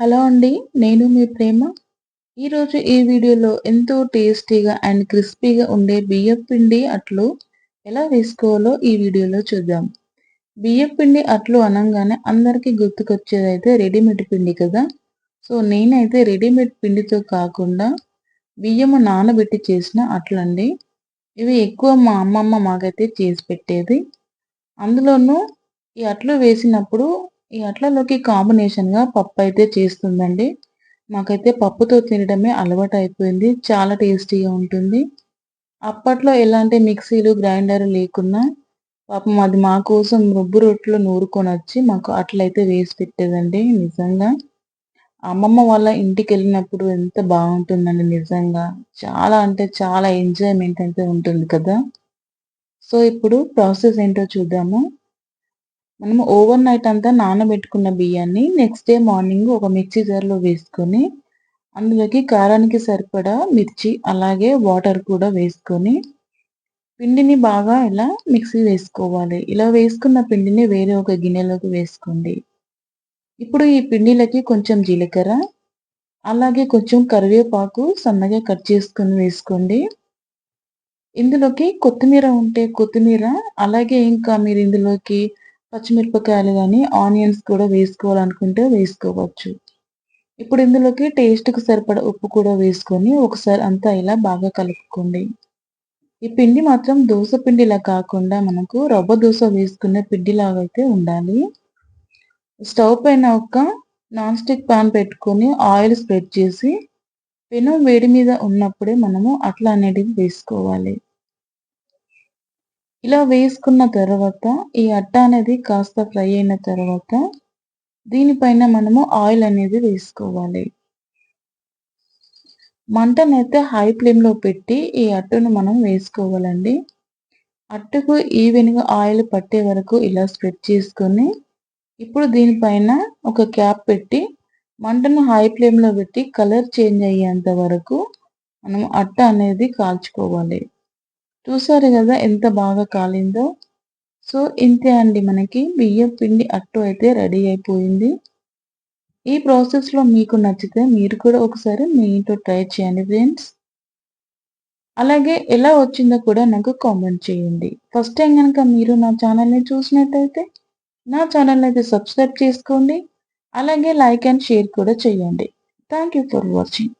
Hello అండి నేను మీ ప్రేమ. ఈరోజు ఈ వీడియోలో ఎంతో టేస్టీగా అండ్ క్రిస్పీగా ఉండే బియ్యం పిండి అట్లు ఎలా వేసుకోవాలో ఈ వీడియోలో చూద్దాం. బియ్యం పిండి అట్లు అనగానే అందరికీ గుర్తుకొచ్చేది అయితే రెడీమేడ్ పిండి కదా. సో నేనైతే రెడీమేడ్ పిండితో కాకుండా బియ్యము నానబెట్టి చేసిన అట్లండి. ఇవి ఎక్కువ మా అమ్మమ్మ మాకైతే చేసి పెట్టేది. అందులోనూ ఈ అట్లు వేసినప్పుడు ఈ అట్లలోకి కాంబినేషన్గా పప్పు అయితే చేస్తుందండి. మాకైతే పప్పుతో తినడమే అలవాటు అయిపోయింది చాలా టేస్టీగా ఉంటుంది. అప్పట్లో ఎలాంటి మిక్సీలు గ్రైండర్ లేకున్నా పాపం అది మా కోసం రుబ్బు రొట్టెలు నూరుకొని వచ్చి మాకు అట్లయితే వేసి పెట్టేదండి నిజంగా. అమ్మమ్మ వాళ్ళ ఇంటికి వెళ్ళినప్పుడు ఎంత బాగుంటుందండి నిజంగా. చాలా అంటే చాలా ఎంజాయ్మెంట్ అయితే ఉంటుంది కదా. సో ఇప్పుడు ప్రాసెస్ ఏంటో చూద్దాము. మనం ఓవర్ నైట్ అంతా నానబెట్టుకున్న బియ్యాన్ని నెక్స్ట్ డే మార్నింగ్ ఒక మిక్సీ జార్లో వేసుకొని అందులోకి కారానికి సరిపడా మిర్చి అలాగే వాటర్ కూడా వేసుకొని పిండిని బాగా ఇలా మిక్సీ వేసుకోవాలి. ఇలా వేసుకున్న పిండిని వేరే ఒక గిన్నెలోకి వేసుకోండి. ఇప్పుడు ఈ పిండిలకి కొంచెం జీలకర్ర అలాగే కొంచెం కరివేపాకు సన్నగా కట్ చేసుకొని వేసుకోండి. ఇందులోకి కొత్తిమీర ఉంటే కొత్తిమీర అలాగే ఇంకా మీరు ఇందులోకి పచ్చిమిరపకాయలు కానీ ఆనియన్స్ కూడా వేసుకోవాలనుకుంటే వేసుకోవచ్చు. ఇప్పుడు ఇందులోకి టేస్ట్కి సరిపడ ఉప్పు కూడా వేసుకొని ఒకసారి అంతా ఇలా బాగా కలుపుకోండి. ఈ పిండి మాత్రం దోశ పిండిలా కాకుండా మనకు రవ్వ దోశ వేసుకునే పిండిలాగా అయితే ఉండాలి. స్టవ్ పైన ఒక నాన్ స్టిక్ పాన్ పెట్టుకొని ఆయిల్ స్ప్రెడ్ చేసి పెనం వేడి మీద ఉన్నప్పుడే మనము అట్లా అనేది వేసుకోవాలి. ఇలా వేసుకున్న తర్వాత ఈ అట్ట అనేది కాస్త ఫ్రై అయిన తర్వాత దీనిపైన మనము ఆయిల్ అనేది వేసుకోవాలి. మంటనైతే హై ఫ్లేమ్లో పెట్టి ఈ అట్టును మనం వేసుకోవాలండి. అట్టుకు ఈవెన్గా ఆయిల్ పట్టే వరకు ఇలా స్ప్రెడ్ చేసుకొని ఇప్పుడు దీనిపైన ఒక క్యాప్ పెట్టి మంటను హై ఫ్లేమ్లో పెట్టి కలర్ చేంజ్ అయ్యేంత వరకు మనం అట్ట అనేది కాల్చుకోవాలి. చూసారు కదా ఎంత బాగా కాలిందో? సో ఇంతే అండి మనకి. బియ్యం పిండి అట్టు అయితే రెడీ అయిపోయింది. ఈ ప్రాసెస్లో మీకు నచ్చితే మీరు కూడా ఒకసారి మీ ఇంట్లో ట్రై చేయండి ఫ్రెండ్స్. అలాగే ఎలా వచ్చిందో కూడా నాకు కామెంట్ చేయండి. ఫస్ట్ టైం కనుక మీరు నా ఛానల్ని చూసినట్టయితే నా ఛానల్ అయితే సబ్స్క్రైబ్ చేసుకోండి. అలాగే లైక్ అండ్ షేర్ కూడా చేయండి. Thank for watching.